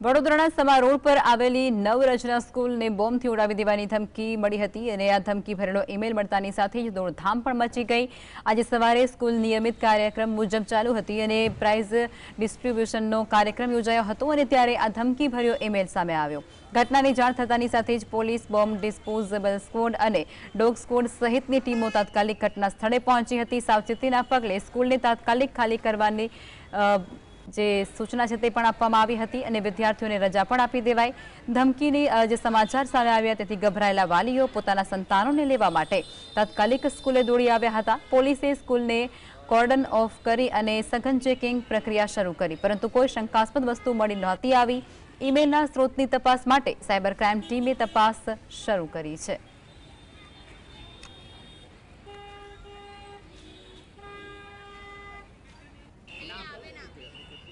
વડોદરાના સમા રોડ પર આવેલી નવરચના સ્કૂલને બોમ્બથી ઉડાવી દેવાની ધમકી મળી હતી અને આ ધમકી ભરેલો ઈમેલ મળતાની સાથે જ દોડધામ પણ મચી ગઈ. આજે સવારે સ્કૂલ નિયમિત કાર્યક્રમ મુજબ ચાલુ હતી અને પ્રાઇઝ ડિસ્ટ્રીબ્યુશનનો કાર્યક્રમ યોજાયો હતો અને ત્યારે આ ધમકી ભર્યો ઈમેલ સામે આવ્યો. ઘટનાની જાણ થતાની સાથે જ પોલીસ બોમ્બ ડિસ્પોઝેબલ સ્કવોડ અને ડોગ સ્કવોડ સહિતની ટીમો તાત્કાલિક ઘટના સ્થળે પહોંચી હતી. સાવચેતીના પગલે સ્કૂલને તાત્કાલિક ખાલી કરવાની જે સૂચના છે તે પણ આપવામાં આવી હતી અને વિદ્યાર્થીઓને રજા પણ આપી દેવાય ધમકીની જે સમાચાર સામે આવ્યા તેથી ગભરાયેલા વાલીઓ પોતાના સંતાનોને લેવા માટે તાત્કાલિક સ્કૂલે દોડી આવ્યા હતા. પોલીસે સ્કૂલને કોર્ડન ઓફ કરી અને સઘન ચેકિંગ પ્રક્રિયા શરૂ કરી, પરંતુ કોઈ શંકાસ્પદ વસ્તુ મળી નહોતી આવી. ઈમેલના સ્ત્રોતની તપાસ માટે સાયબર ક્રાઇમ ટીમે તપાસ શરૂ કરી છે. appropriately.